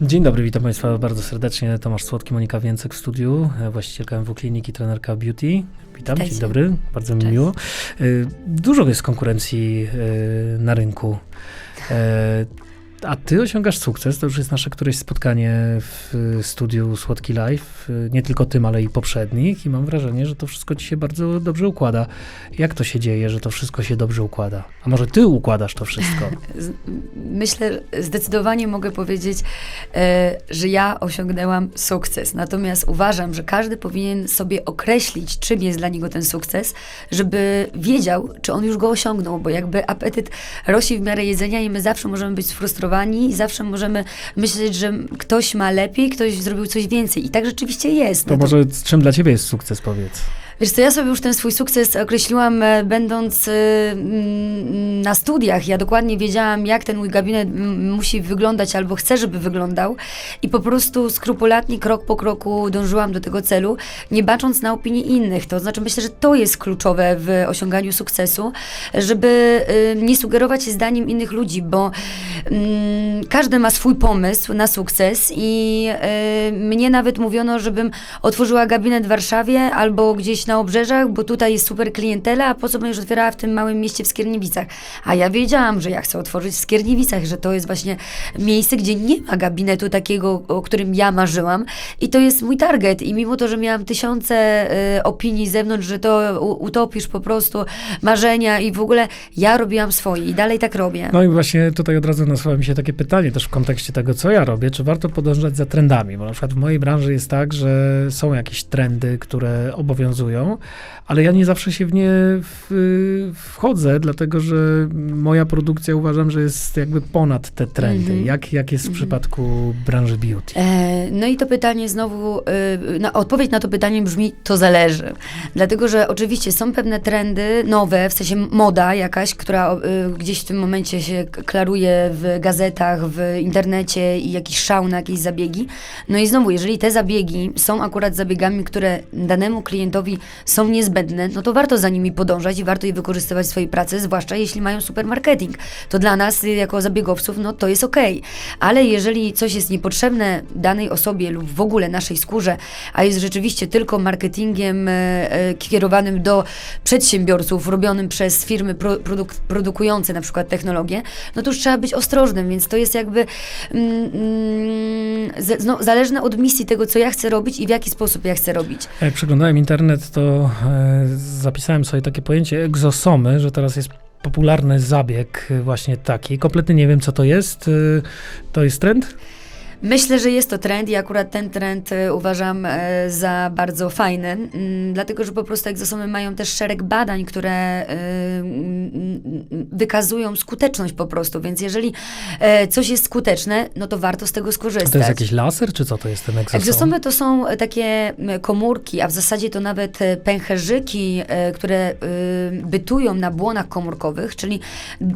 Dzień dobry, witam Państwa bardzo serdecznie. Tomasz Słodki, Monika Więcek w studiu, e, właścicielka MW Kliniki, trenerka Beauty. Witam, dzień dobry, bardzo mi miło. E, Dużo jest konkurencji e, na rynku. A ty osiągasz sukces, to już jest nasze któreś spotkanie w studiu Słodki Live, e, nie tylko tym, ale i poprzednich i mam wrażenie, że to wszystko ci się bardzo dobrze układa. Jak to się dzieje, że to wszystko się dobrze układa? A może ty układasz to wszystko? Myślę, zdecydowanie mogę powiedzieć, e, że ja osiągnęłam sukces. Natomiast uważam, że każdy powinien sobie określić, czym jest dla niego ten sukces, żeby wiedział, czy on już go osiągnął, bo jakby apetyt rośnie w miarę jedzenia i my zawsze możemy być sfrustrowani i zawsze możemy myśleć, że ktoś ma lepiej, ktoś zrobił coś więcej. I tak rzeczywiście jest. To No może z czym dla ciebie jest sukces, powiedz? Wiesz co, ja sobie już ten swój sukces określiłam e, będąc e, mm, na studiach. Ja dokładnie wiedziałam, jak ten mój gabinet musi wyglądać albo chcę, żeby wyglądał i po prostu skrupulatnie, krok po kroku dążyłam do tego celu, nie bacząc na opinie innych. To znaczy myślę, że to jest kluczowe w osiąganiu sukcesu, żeby e, nie sugerować się zdaniem innych ludzi, bo mm, każdy ma swój pomysł na sukces i e, mnie nawet mówiono, żebym otworzyła gabinet w Warszawie albo gdzieś na obrzeżach, bo tutaj jest super klientela, a po co będziesz otwierała w tym małym mieście w Skierniewicach? A ja wiedziałam, że ja chcę otworzyć w Skierniewicach, że to jest właśnie miejsce, gdzie nie ma gabinetu takiego, o którym ja marzyłam. I to jest mój target. I mimo to, że miałam tysiące e, opinii z zewnątrz, że to utopisz po prostu marzenia i w ogóle ja robiłam swoje i dalej tak robię. No i właśnie tutaj od razu nasuwa mi się takie pytanie też w kontekście tego, co ja robię, czy warto podążać za trendami, bo na przykład w mojej branży jest tak, że są jakieś trendy, które obowiązują, ale ja nie zawsze się w nie w, wchodzę, dlatego że moja produkcja uważam, że jest jakby ponad te trendy. Mhm. Jak, jak jest w przypadku branży beauty? E, No i to pytanie znowu, y, na, odpowiedź na to pytanie brzmi, to zależy. Dlatego, że oczywiście są pewne trendy nowe, w sensie moda jakaś, która y, gdzieś w tym momencie się klaruje w gazetach, w internecie i jakiś szał na jakieś zabiegi. No i znowu, jeżeli te zabiegi są akurat zabiegami, które danemu klientowi są niezbędne, no to warto za nimi podążać i warto je wykorzystywać w swojej pracy, zwłaszcza jeśli mają super marketing. To dla nas, y, jako zabiegowców, no to jest okej. Ale jeżeli coś jest niepotrzebne danej osobie lub w ogóle naszej skórze, a jest rzeczywiście tylko marketingiem e, e, kierowanym do przedsiębiorców, robionym przez firmy pro, produk, produkujące na przykład technologię, no to już trzeba być ostrożnym, więc to jest jakby mm, mm, no, zależne od misji tego, co ja chcę robić i w jaki sposób ja chcę robić. Jak przeglądałem internet, to e, zapisałem sobie takie pojęcie egzosomy, że teraz jest popularny zabieg właśnie taki. Kompletnie nie wiem, co to jest. E, To jest trend? Myślę, że jest to trend i akurat ten trend e, uważam e, za bardzo fajny, mm, dlatego że po prostu egzosomy mają też szereg badań, które e, mm, mm, wykazują skuteczność po prostu, więc jeżeli coś jest skuteczne, no to warto z tego skorzystać. To jest jakiś laser, czy co to jest ten egzosom? Egzosomy to są takie komórki, a w zasadzie to nawet pęcherzyki, które bytują na błonach komórkowych, czyli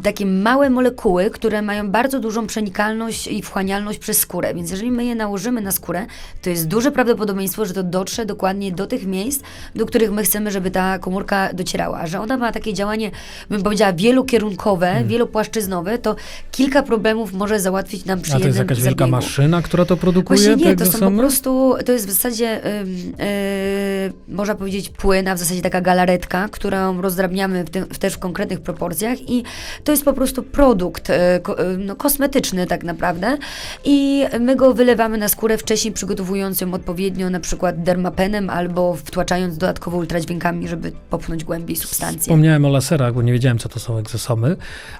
takie małe molekuły, które mają bardzo dużą przenikalność i wchłanialność przez skórę. Więc jeżeli my je nałożymy na skórę, to jest duże prawdopodobieństwo, że to dotrze dokładnie do tych miejsc, do których my chcemy, żeby ta komórka docierała. A że ona ma takie działanie, bym powiedziała, wielokierunkowe, Hmm. wielopłaszczyznowe, to kilka problemów może załatwić nam przy A to jest jakaś wielka zabiegu. maszyna, która to produkuje? Właśnie nie, to są po egzosomy? prostu, to jest w zasadzie, ym, yy, można powiedzieć, płyn, a w zasadzie taka galaretka, którą rozdrabniamy w tym, w też w konkretnych proporcjach i to jest po prostu produkt yy, yy, no, kosmetyczny tak naprawdę i my go wylewamy na skórę wcześniej przygotowując ją odpowiednio na przykład dermapenem albo wtłaczając dodatkowo ultradźwiękami, żeby popchnąć głębiej substancje. Wspomniałem o laserach, bo nie wiedziałem, co to są egzosomy,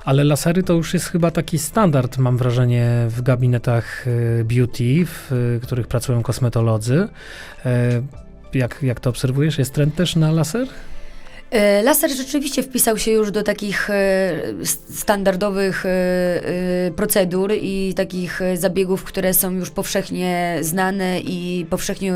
ale lasery to już jest chyba taki standard, mam wrażenie, w gabinetach e, beauty, w e, których pracują kosmetolodzy. E, Jak, jak to obserwujesz? Jest trend też na laser? E, Laser rzeczywiście wpisał się już do takich e, standardowych e, procedur i takich zabiegów, które są już powszechnie znane i powszechnie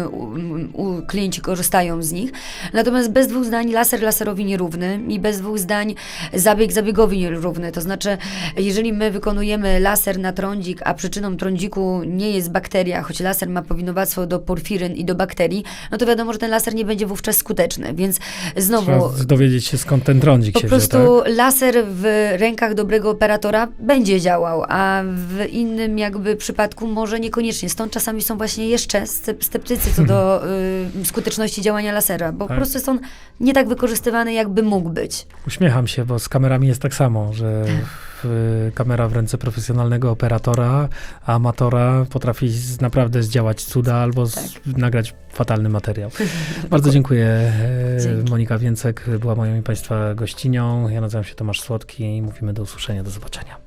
klienci korzystają z nich. Natomiast bez dwóch zdań laser laserowi nierówny i bez dwóch zdań zabieg zabiegowi nierówny. To znaczy, jeżeli my wykonujemy laser na trądzik, a przyczyną trądziku nie jest bakteria, choć laser ma powinowactwo do porfiryn i do bakterii, no to wiadomo, że ten laser nie będzie wówczas skuteczny. Więc znowu... Dowiedzieć się skąd ten trądzik Po się wziął, tak? prostu laser w rękach dobrego operatora będzie działał, a w innym jakby przypadku może niekoniecznie. Stąd czasami są właśnie jeszcze scep- sceptycy co do y, skuteczności działania lasera, bo Tak. po prostu jest on nie tak wykorzystywany, jakby mógł być. Uśmiecham się, bo z kamerami jest tak samo, że kamera w ręce profesjonalnego operatora, amatora potrafi z, naprawdę zdziałać cuda albo z, Tak. nagrać fatalny materiał. Bardzo dziękuję. E, Dzięki. Monika Więcek była moją i Państwa gościnią. Ja nazywam się Tomasz Słodki i mówimy do usłyszenia, do zobaczenia.